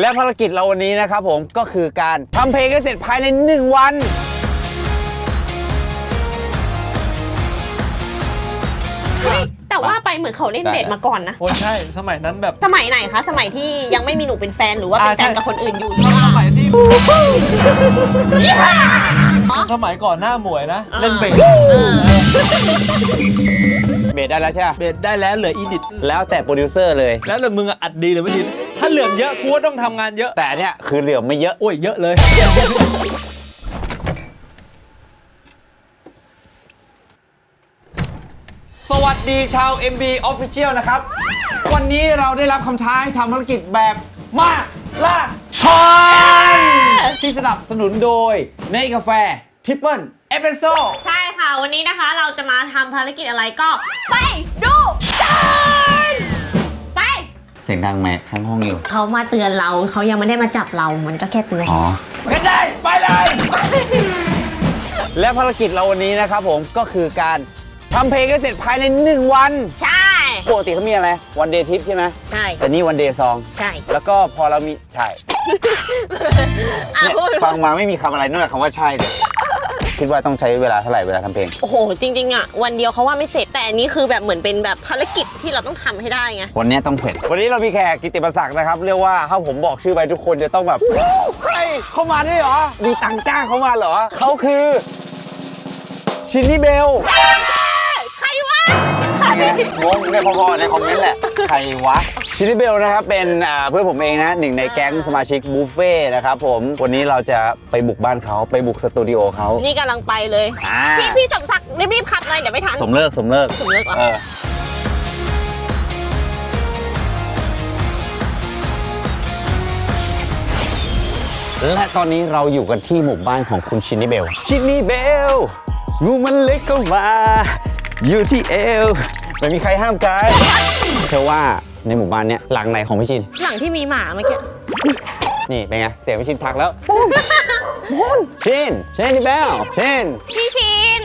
และภารกิจเราวันนี้นะครับผมก็คือการทำเพลงให้เสร็จภายใน 1 วันแต่ว่าไปเหมือนเขาเล่นเบสมาก่อนนะ โอ้ใช่ สมัยนั้นแบบสมัยไหนคะ สมัยที่ยังไม่มีหนูเป็นแฟนหรือว่าเป็นอ่าแฟนใช่กับคนอื่นอยู่ สมัยที่สมัยก่อนหน้าหมวยนะ เล่นเบสเบสได้แล้วใช่ไหมเบสได้แล้วเหลืออีดิทแล้วแต่โปรดิวเซอร์เลย แล้วแต่มึงอะอัดดีหรือไม่ดีถ้า เหลือเยอะกูก็ต้องทำงานเยอะ แต่อันเนี่ยคือเหลือไม่เยอะ โอ้ยเยอะเลย สวัสดีชาว MB Official นะครับ วันนี้เราได้รับคำท้าให้ทำภารกิจแบบมากล่าชอนที่สนับสนุนโดยในกาแฟทิปเปิลเอสเปรสโซ่ใช่ค่ะ วันนี้นะคะเราจะมาทำภารกิจอะไรก็ไป สียงดังไหมข้างห้องอยู่ เขามาเตือนเราเขายังไม่ได้มาจับเรา มันก็แค่เตือน อ๋อก็ได้ไปเลย และภารกิจเราวันนี้นะครับผมก็คือการทำเพลงให้เสร็จภายใน 1 วัน ใช่ ปกติเขามีอะไรวันเดย์ทิปใช่ไหมใช่ แต่นี่วันเดย์ซอง ใช่ แล้วก็พอเรามี ใช่ อะเนี่ยพูด ฟังมาไม่มีคำอะไรนอกจากคำว่าใช่เลย คิดว่าต้องใช้เวลาเท่าไหร่เวลาทำเพลง โอ้โห จริงๆอะวันเดียวเขาว่าไม่เสร็จ แต่อันนี้คือแบบเหมือนเป็นแบบภารกิจที่เราต้องทำให้ได้ไง วันนี้ต้องเสร็จ วันนี้เรามีแขกกิตติมศักดิ์นะครับ เรียกว่าถ้าผมบอกชื่อไปทุกคนจะต้องแบบใครเข้ามาด้วยเหรอ มีตังค์จ้างเขามาเหรอ เขาคือชินนี่เบลใครวะงงในพอๆในคอมเมนต์แหละ ใครวะ ชินนี่เบลนะครับเป็นอ่าเพื่อนผมเองนะหนึ่งในแก๊งสมาชิกบุฟเฟ่นะครับผมวันนี้เราจะไปบุกบ้านเขาไปบุกสตูดิโอเขานี่กำลังไปเลยอ่าพี่พี่สมศักดิ์รีบๆขับหน่อยเดี๋ยวไม่ทันสมเลิกสมเลิกสมเลิกเหรอเออและตอนนี้เราอยู่กันที่หมู่บ้านของคุณชินนี่เบล ชินนี่เบลงูมันเล็กเข้ามาอยู่ที่เอวไม่มีใครห้ามกันเธอว่า ในหมู่บ้านเนี้ยหลังไหนของพี่ชิน หลังที่มีหมาเมื่อกี้ นี่เป็นไง เสียงพี่ชินทักแล้วชินชินนี่เบลชินพี่ชิน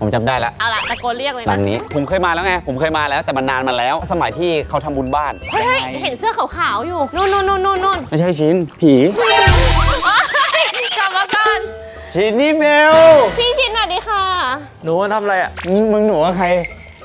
ผมจำได้แล้วเอาล่ะตะโกนเรียกเลยหลันะงนี้ผมเคยมาแล้วไง ผมเคยมาแล้วแต่มันนานมาแล้ว สมัยที่เขาทำบุญบ้าน เฮ้ยเฮ้ยเห็นเสื้อขาวๆอยู่ นู่นนู่นนู่นนู่นนู่นไม่ใช่ชินผีกลับมาก่อนชินนี่เบลพี่ชินสวัสดีค่ะ หนูมาทำอะไรอะมึงหนูว่าใคร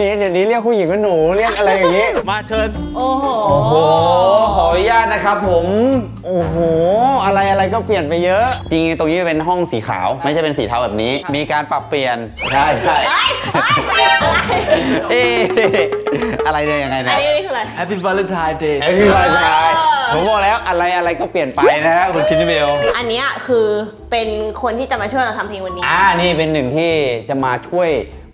นี่เดี๋ยวนี้เรียกผู้หญิงว่าหนูเรียกอะไรอย่างนี้มาเชิญ โอ้โห โอ้โหขออนุญาตนะครับผม โอ้โห อะไรอะไรก็เปลี่ยนไปเยอะ จริงๆตรงนี้เป็นห้องสีขาว ไม่ใช่เป็นสีเทาแบบนี้ มีการปรับเปลี่ยนใช่ใช่เฮ้ยเฮ้ยอะไรเอ๊ะอะไรเนี่ยยังไงอันะนนี้คืออะไร Happy Valentine Day ไอ้พี่วายชายผมบอกแล้วอะไรอะไรก็เปลี่ยนไปนะฮะคุณชินนี่เบล อันเนี้ยคือเป็นคนที่จะมาช่วยเราทำเพลงวันนี้ อ่า นี่เป็นหนึ่งที่จะมาช่วย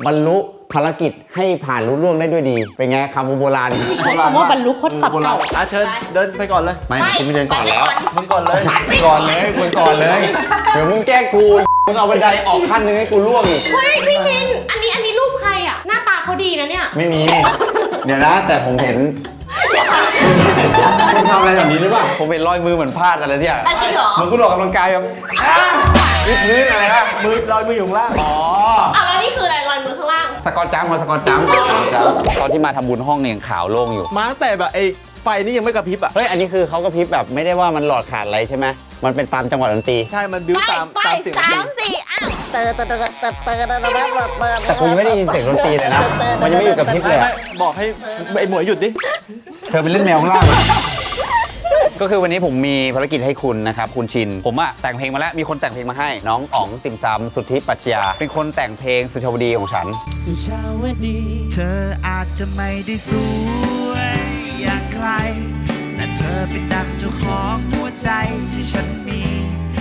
บรรลุ ภารกิจให้ผ่านรุ่ล่วงได้ด้วยดี เป็นไงคำโบราณใช้คำว่าบรรลุโคตรศัพท์เก่าอะเชิญเดินไปก่อนเลยไม่คุณไม่เดินก่อนแล้วมึงก่อนเลยไปก่อนเลยคุณก่อนเลย เดี๋ยวมึงแกล้งกูมึงเอาบันไดออกขั้นนึงให้กูล่วงอีกเฮ้ยพี่ชิน อันนี้อันนี้รูปใครอะ หน้าตาเขาดีนะเนี่ย ไม่มี เดี๋ยวนะแต่ผมเห็นคุณทำอะไรแบบนี้หรือเปล่าผมเห็นรอยมือเหมือนพลาดอะไรเนี่ยอะจริงเหรอเหมือนคุณออกกำลังกายแบบอ้าววิดพื้นอะไรวะมือลอยมืออยู่ข้างล่างอ๋ออะแล้วนี่คืออะไร สกอตจัมป์มาสกอตจัมป์ตอนที่มาทำบุญห้องเนี่ยยังขาวโล่งอยู่ มาตั้งแต่แบบไอ้ไฟนี่ยังไม่กระพริบอะ เฮ้ยอันนี้คือเขาก็พริบแบบไม่ได้ว่ามันหลอดขาดอะไรใช่ไหมมันเป็นตามจังหวะดนตรีใช่ มันบิ้วไปตามไปตามเสียงสาจริมงสี่อ้าวเตอเตอเตอเตอเตอเตอเตอเตอเตอเตอแต่คุณไม่ได้ยินเสียงดนตรีเลยนะมันยังไม่อยู่กับพริบเลยไม่อะไม่บอกให้ไอ้หมวยหยุดดิ เธอเป็นเล่นแมวข้างล่าง ก็คือวันนี้ผมมีภารกิจให้คุณนะครับ คุณชิน ผมอะแต่งเพลงมาแล้ว มีคนแต่งเพลงมาให้ น้องอ๋องติ่มซำสุทธิปัชญาเป็นคนแต่งเพลงสุชาวดีของฉัน สุชาวดี เธออาจจะไม่ได้สวยอย่างใครแต่เธอเป็นดังเจ้าของหัวใจที่ฉันมี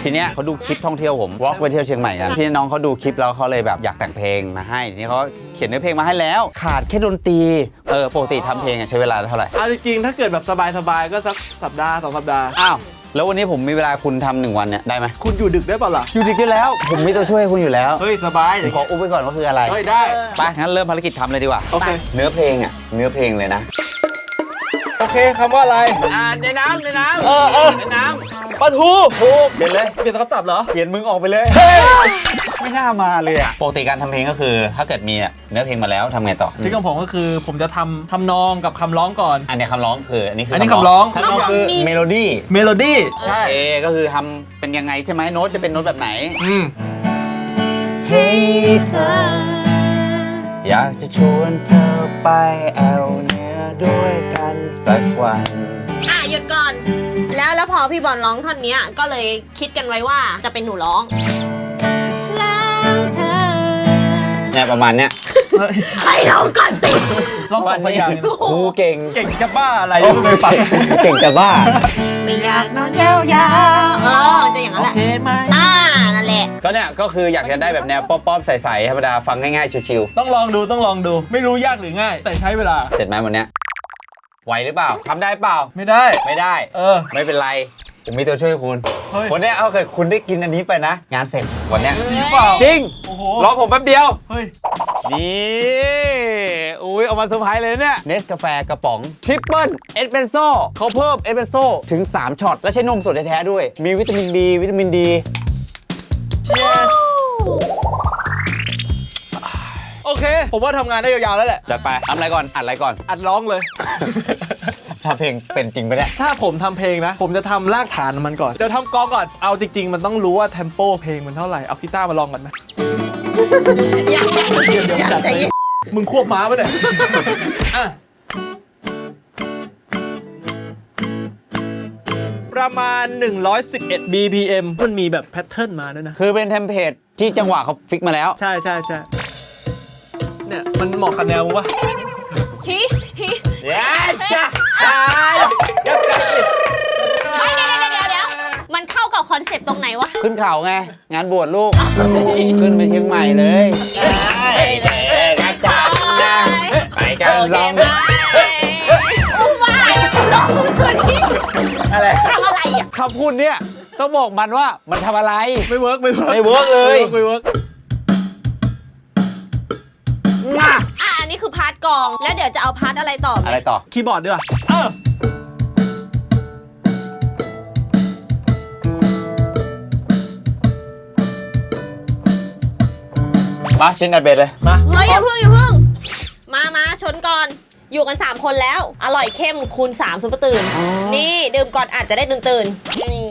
ทีเนี้ยเขาดูคลิปท่องเที่ยวผมวอล์กไปเที่ยวเชียงใหม่กันพี่น้องเขาดูคลิปแล้วเขาเลยแบบอยากแต่งเพลงมาให้ทีนี้เขาเขียนเนื้อเพลงมาให้แล้ว ขาดแค่ดนตรีเออปกติทำเพลงอะใช้เวลาเท่าไหร่เอาจริงๆถ้าเกิดแบบสบายๆก็สักสัปดาห์สองสัปดาห์ อ้าวแล้ววันนี้ผมมีเวลาคุณทำหนึ่งวันเนี่ยได้ไหมคุณอยู่ดึกได้เปล่าล่ะ อยู่ดีกันแล้ว ผมมีตัวช่วยให้คุณอยู่แล้วเฮ้ย สบายผมขออุ้มไว้ก่อนว่าคืออะไรเฮ้ย ได้ ไปงั้นเริ่มภารกิจทำเลยดีกว่า โอเค เนื้อเพลงอะเนื้อเพลงเลยนะ โอเคคำว่าอะไร อ่าในน้ำในน้ำเออเออในน้ำ ปลาทูถูกเปลี่ยนเลยเปลี่ยนคำศัพท์เหรอ เปลี่ยนมึงออกไปเลยไม่น่ามาเลยอะปกติการทำเพลงก็คือ ถ้าเกิดมีอะเนื้อเพลงมาแล้วทำไงต่อ ทริคของผมก็คือผมจะทำทำนองกับคำร้องก่อน อันนี้คำร้องคืออันนี้คืออัอันนี้คำร้อง คำร้องคือเมโลดี้เมโลดี้โอใช่เคก็คือทำเป็นยังไงใช่ไหมโน้ตจะเป็นโน้ตแบบไหน อืมให้เธอ อยากจะชวนเธอไปแอลเหนื้อด้วยกันสักวันอะหยุดก่อน แล้วแล้วพอพี่บอลร้องท่อนเนี้ยก็เลยคิดกันไว้ว่าจะเป็นหนูร้องแล้วเธอเนี่ยประมาณเนี้ยให้ร้องก่อนสิลองสองพยางค์ครูเก่ง เก่งจะบ้าอะไรไม่ไปฟังเก่งแต่บ้าไม่อยากนอนยาวๆเออมันจะอย่างนั้นแหละโอเคไหมอ่านั่นแหละก็เนี่ยก็คืออยากจะได้แบบแนวป๊อปๆใสๆธรรมดาฟังง่ายๆชิวต้องลองดูต้องลองดู ไม่รู้ยากหรือง่าย แต่ใช้เวลาๆเสร็จไหมวันเนี้ย ไหวหรือเปล่าทำได้เปล่า ไม่ได้ ไม่ได้ เออ ไม่เป็นไร ผมมีตัวช่วยคุณ เฮ้ย วันเนี้ยเอาเกิดคุณได้กินอันนี้ไปนะ งานเสร็จวันเนี้ยจริงเปล่าจริง โอ้โหรอผมแป๊บเดียว เฮ้ย นี่อุ้ยเอามาเซอร์ไพรส์เลยเนี่ย เนสกาแฟกระป๋องทริปเปิลเอสเปรสโซ่เขาเพิ่มเอสเปรสโซ่ถึง 3ช็อต และใช้นมสดแท้ๆด้วย มีวิตามิน B วิตามินดีโอ เค ผมว่าทำงานได้ยาวๆแล้วแหละ จัดไปทำอะไรก่อน อัดอะไรก่อน อัดร้องเลย ทำเพลงเป็นจริงไปะเนี่ยถ้าผมทำเพลงนะ ผมจะทำรากฐานมันก่อน เดี๋ยวทำกลองก่อน เอาจริง ๆ มันต้องรู้ว่าเทมโปเพลงมันเท่าไหร่ เอากีตาร์มาลองกันไหมอยากอยากใจเย็นมึงควบม้าปะเนี่ย อะ ประมาณ 111 BPM มันมีแบบแพทเทิร์นมาด้วยนะ คือเป็นเทมเพลตที่จังหวะเขาฟิกมาแล้ว ใช่ใช่ใช่ เนี่ย มันเหมาะกับแนวมึงปะฮิฮิเดี๋ยวจ้ะยับกันสิเฮ้ยเดี๋ยวเดี๋ยวเดี๋ยวเดี๋ยวมันเข้ากับคอนเซปต์ตรงไหนวะ ขึ้นเขาไง งานบวชลูก ขึ้นไปเชียงใหม่เลยกันจังนะไปกันสองอุ้มว่าลงตัวนี้อะไรทำอะไรอะคำพูดเนี่ยต้องบอกมันว่ามันทำอะไร ไม่เวิร์กไม่เวิร์กไม่เวิร์กเลย ไม่เวิร์ก ง่ะอะอันนี้คือพาร์ทกลอง แล้วเดี๋ยวจะเอาพาร์ทอะไรต่อไหมอะไรต่อ คีย์บอร์ดดีกว่าเออมาชิ้นอัดเบสเลย มาเฮ้ยอย่าเพิ่งอย่าเพิ่ง มามาชนก่อน อยู่กัน 3 คนแล้ว อร่อยเข้มคูณ3ซุปเปอร์ตื่น นี่ดื่มก่อนอาจจะได้ตื่นตื่นๆนี่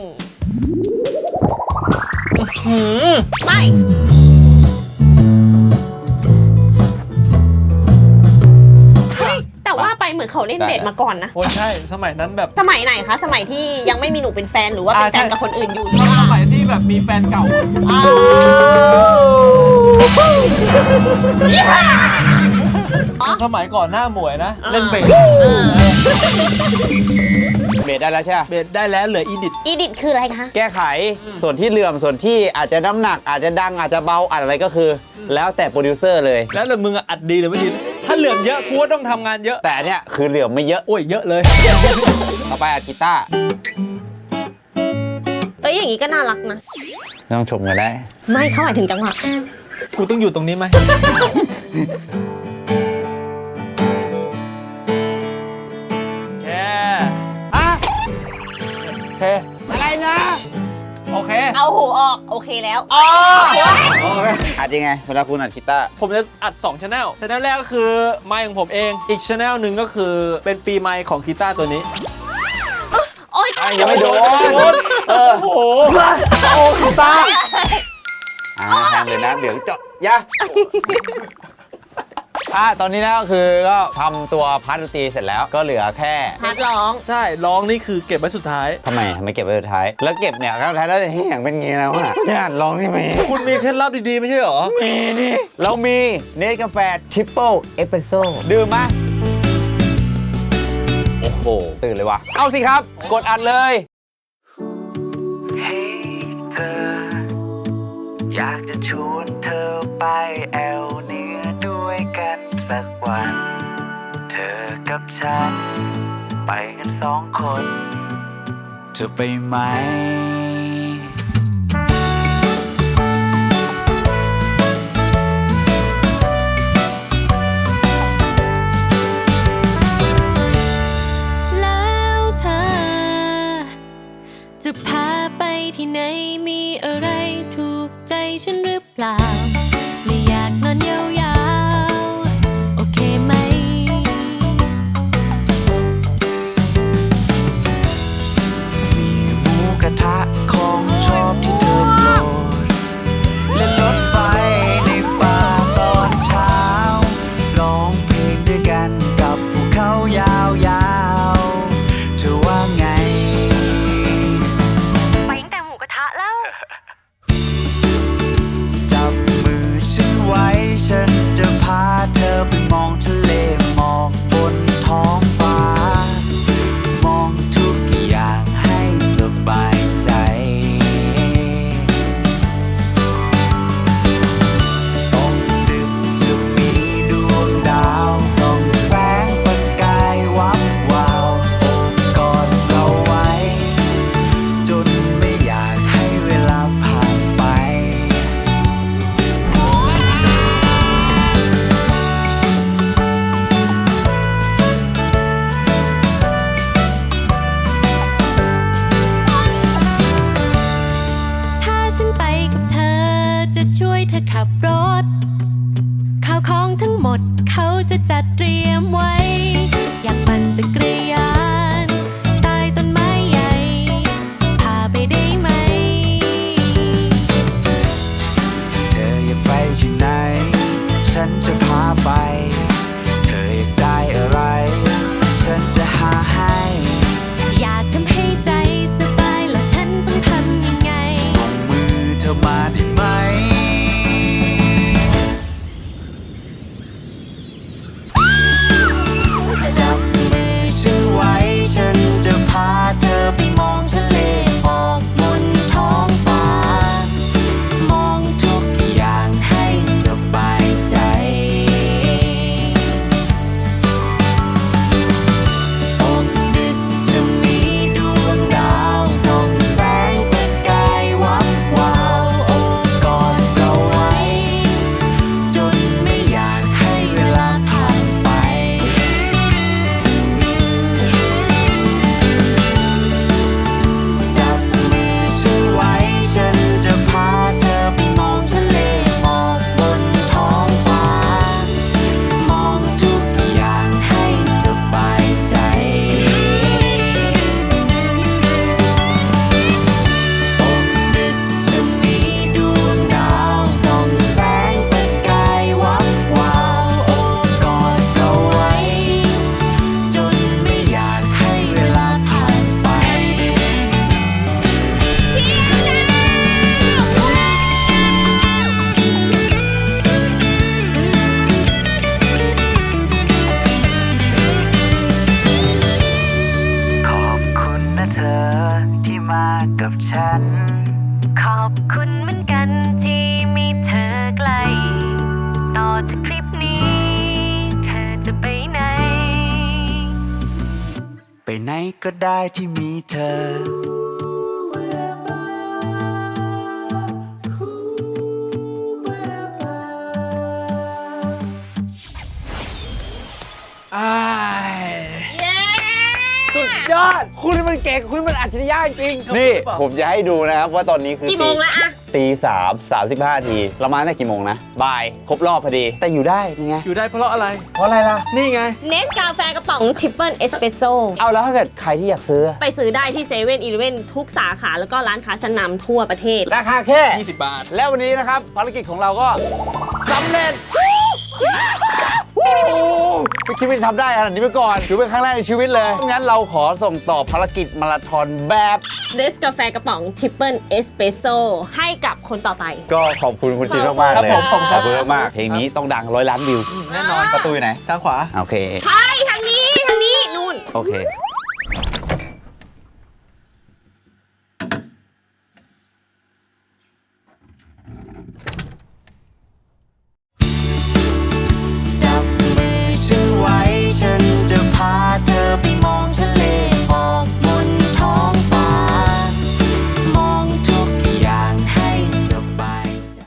หืมไม่ เหมือนเขาเล่นได้เบสมาก่อนนะ โอ้ใช่ สมัยนั้นแบบ สมัยไหนคะ สมัยที่ยังไม่มีหนูเป็นแฟนหรือว่าเป็นอ่าแฟใช่นกับคนอื่นอยู่สใช่ปะมัยที่แบบมีแฟนเก่าอะอ้าวสมัยก่อนหน้าหมวยนะ เล่นเบสเออเบสได้แล้วใช่ไหมเบสได้แล้วเหลืออีดิทอีดิทคืออะไรคะ แก้ไขส่วนที่เหลื่อมส่วนที่อาจจะน้ำหนักอาจจะดังอาจจะเบาอาจอะไรก็คือ แล้วแต่โปรดิวเซอร์เลย แล้วแต่มึงอะอัดดีหรือไม่ดี ถ้าเหลื่อมเยอะกูก็ต้องทำงานเยอะ แต่อันเนี่ยคือเหลื่อมไม่เยอะโอ้ยเยอะเลย ต่อไปอัดกีตาร์เอ้ยอย่างนี้ก็น่ารักนะ ไม่ต้องชมกันได้ ไม่เขาหมายถึงจังหวะกูต้องอยู่ตรงนี้ไหมแค่อะโอเคอะไรนะโอ เคเอาหูออกโอเคแล้วอัดยังไงเวลาคุณอัดกีตาร์ผมจะอัด2ช anel ช anel แรกก็คือไมค์ของผมเอง อีกช anel หนึ่งก็คือเป็นปีไมค์ของกีตาร์ตัวนี้โอ๊ยอะยังไม่โดนเออโอ้โหโอ้กีตาร์อ่าแทงเลยนะเดี๋ยวเจาะยะ อะตอนนี้นะก็คือก็ทำตัวพาร์ทดนตรีเสร็จแล้วก็เหลือแค่พาร์ทร้อง ใช่ ร้องนี่คือเก็บไว้สุดท้าย ทำไมทำไมเก็บไว้สุดท้าย แล้วเก็บเนี่ยครั้งสุดท้ายแล้วจะให้อย่างเป็นไงแล้วอะจะอ่านลองใช่ไหมคุณมีเคล็ดลับดีๆ ไม่ใช่เหรอ มีนี่เรามีเนสกาแฟทริปเปิลเอสเปรสโซ่ดื่มไหมโอ้โห ตื่นเลยว่ะ เอาสิครับ กดอัดเลย ให้เธอ อยากจะชวนเธอไปแอล สักวัน เธอกับฉัน ไปกันสองคน เธอไปไหม ได้ที่มีเธอ อ้ายเย้สุดยอด คุณนี่มันเก่ง คุณนี่มันอัจฉริยะจริงนี่ ผมจะให้ดูนะครับว่าตอนนี้คือกี่โมงแล้วอะ ตีสามสามสิบห้าที เรามาตั้งแต่กี่โมงนะ บ่าย ครบรอบพอดี แต่อยู่ได้เป็นไง อยู่ได้เพราะอะไร เพราะอะไรล่ะ นี่ไง เนสกาแฟกระป๋องทริปเปิลเอสเปรสโซเอาแล้วถ้าเกิดใครที่อยากซื้อ ไปซื้อได้ที่เซเว่นอีเลเว่นทุกสาขาแล้วก็ร้านค้าชั้นนำทั่วประเทศ ราคาแค่ 20 บาท แล้ววันนี้นะครับภารกิจของเราก็สำเร็จ ไม่คิดว่าจะทำได้ขนาดนี้มาก่อนถือเป็นครั้งแรกในชีวิตเลย งั้นเราขอส่งต่อภารกิจมาราธอนแบบเนสกาแฟกระป๋องทริปเปิลเอสเปรสโซให้กับคนต่อไป ก็ขอบคุณคุณจินมากๆเลยครับผมขอบคุณครับขอบคุณมากๆเพลงนี้ต้องดังร้อยล้านวิวแน่นอนประตูอยู่ไหนทางขวาโอเค ใช่ทางนี้ ทางนี้นู่นโอเค